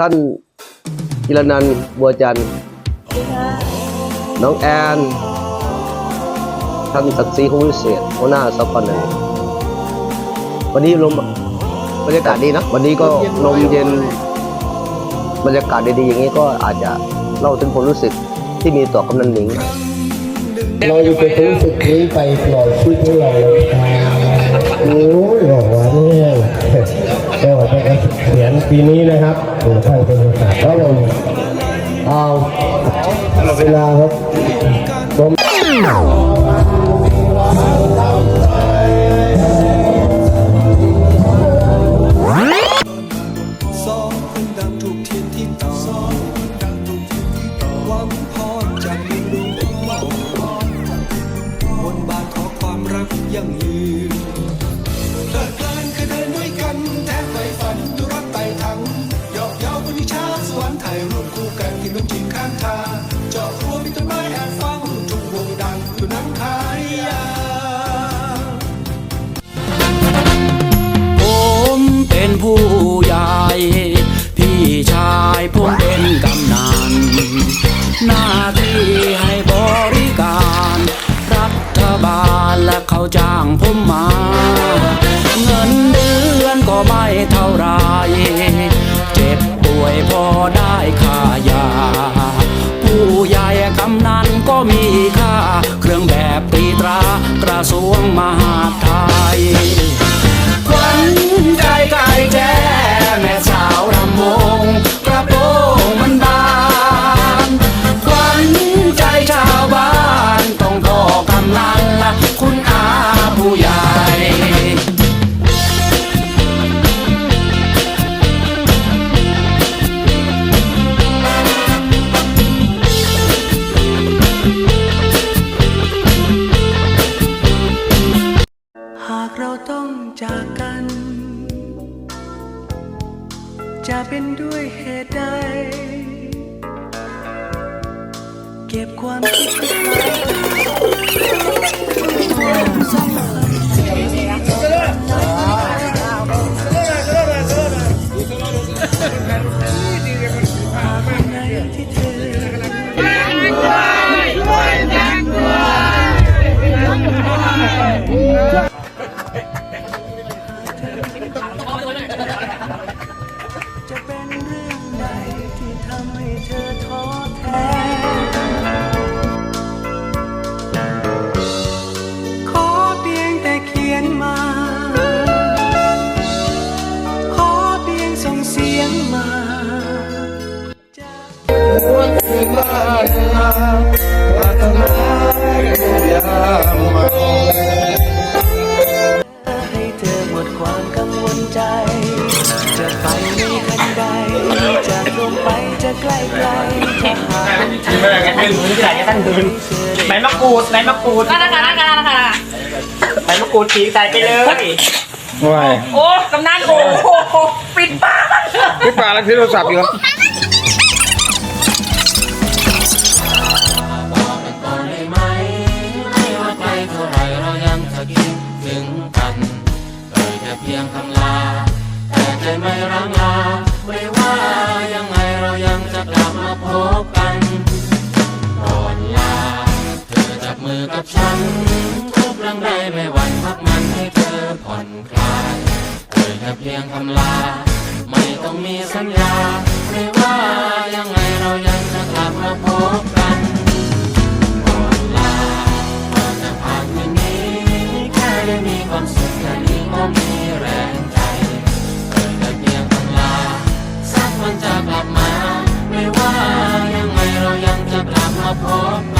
ท่านกิรนันท์บัวจันทร์น้องแอน ท่านศักดิ์ศรีคงวิเศษหัวหน้าสปนวันนี้ลมบรรยากาศดีนะ วันนี้ก็ลมเย็นบรรยากาศดีๆอย่างนี้ก็อาจจะเล่าถึงความรู้สึกที่มีต่อกำนันหนิง เราจะไปรู้สึกนี้ไปปล่อยชีวิตของเราเลย โอ้ยบอกว่าเนี่ยก็จะเขียนปีนี้นะครับถึงท่านเป็นศาสตร์แล้วเราเอาเวลาครับผมสองคนดังถูกเทียนที่ต่อสองคนดังถูกเทียน เพลิดเพลินคือเดินด้วยกัน แทบไปฝันดูรักไต่ถังหยอกเย้าบนวิชาสวรรค์ถ่ายรูปคู่กันกินนมจีนข้างทางเจาะครัวมีต้น ไม่เท่าไร เจ็บป่วยพอได้ค่ายา ผู้ใหญ่กำนันก็มีค่า เครื่องแบบตีตรากระทรวงมหาดไทยขวัญใจกั เป็นด้วยเหตุใด เก็บความคิดไว้ รูดใบมะกรูดนั่นนะคะนั่นนะคะนั่นนะคะใบมะกรูดฉีกใส่ไปเลยว้ายโอ้กำนันโอ้โหปิดปากมันพี่ป่าแล้วที่โทรศัพท์อยู่ครับได้ไหมไม่ว่าไกลเท่าไรเรายังจะคิดถึงกันเอ่ยแค่เพียงคำลาแต่ใจไม่ร้างลาไม่ว่ายังไงเรายังจะกลับมาพบกัน กับฉัน ทุกเรื่องใดไม่หวั่นพักมันให้เธอผ่อนคลายเอ่ยแค่เพียงคำลา ไม่ต้องมีสัญญาไม่ว่ายังไงเรายังจะกลับมาพบกันก่อนลาก่อนจะผ่านคืนนี้แค่ได้มีความสุขแค่นี้ก็มีแรงใจเกิดแต่เพียงคำลา สักวันจะกลับมา ไม่ว่ายังไงเรายังจะกลับมาพบกัน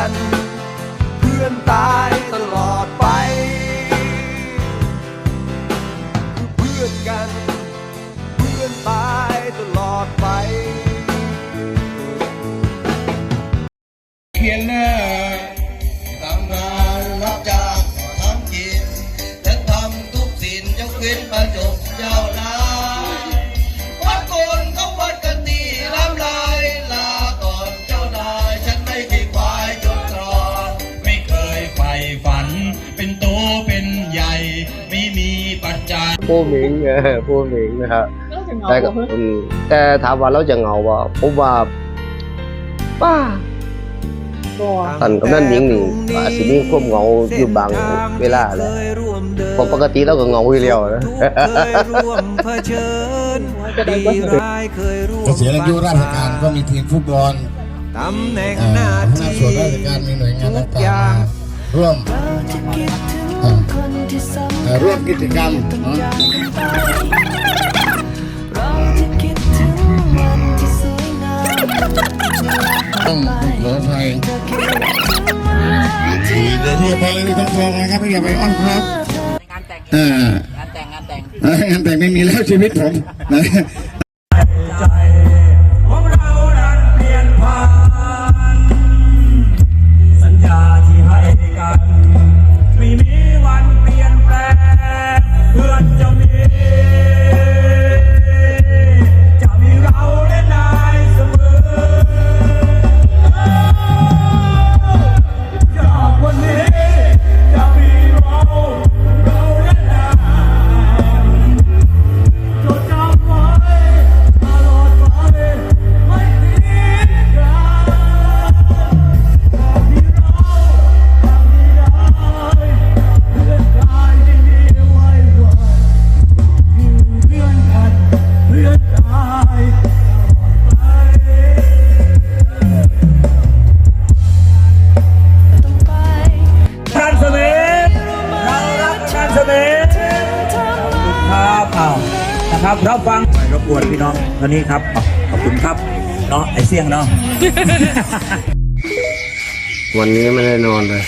นกันเพื่อนตายตลอดไป คือเพื่อนกัน เพื่อนตายตลอดไปเขียนหน้าทำงานรับจ้างทำกินฉันทำทุกสิ่งยกเว้นประจบเจ้า ผู้หมิงเออผู้หมิงนะครับแต่ก็อืมแต่ถามว่าเราจะเหงาบ่ผมว่าป้าท่านกำนันหมิงนี่อาจสิมีความเหงาอยู่บางเวลาแหละเพราะปกติเราก็เหงาอยู่แล้วนะร่วมเผชิญดีร้ายเคยร่วมเกษียณอายุราชการก็มีทีมฟุตบอลตำแหน่งอ่าหน้าหัวหน้าที่ส่วนราชการมีหน่วยงานต่างๆมาร่วมเราจะคิดถึงอ่าคนที่สำเอ่อร่วมกิจกรรมเนาะเราจะคิดถึงวันที่สวยงามต้องขออภัยจะคิดถึงวันที่เดี๋ยวที่ไปเลยไม่ต้องฟองนะครับไม่อย่าไปอ้อนครับงานแต่งอ่างานแต่งงานแต่งเอ้ยงานแต่งไม่มีแล้วชีวิตผม เท่านี้ครับอ้าวขอบคุณครับ เนาะไอเสี่ยงเนาะ วันนี้ไม่ได้นอนเลย